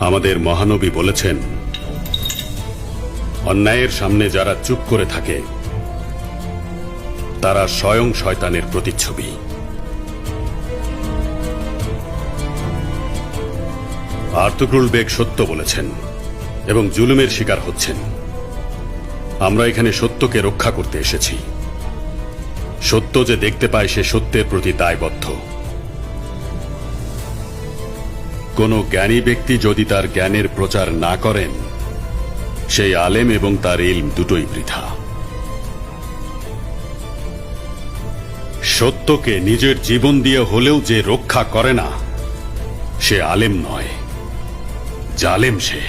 আমাদের মহানবী বলেছেন, অন্যায়ের সামনে যারা চুপ করে থাকে, তারা স্বয়ং শয়তানের প্রতিচ্ছবি। আর্তুগ্রুল বেগ সত্য বলেছেন এবং জুলুমের শিকার হচ্ছেন। আমরা এখানে সত্যকে রক্ষা করতে এসেছি। সত্য যে দেখতে পায় সে সত্যের প্রতি দায়বদ্ধ। কোনো জ্ঞানী ব্যক্তি যদি তার জ্ঞানের প্রচার না করেন, সেই আলেম এবং তার ইলম দুটোই বৃথা। সত্যকে নিজের জীবন দিয়ে হলেও যে রক্ষা করে না, সে আলেম নয়, জালেম সে।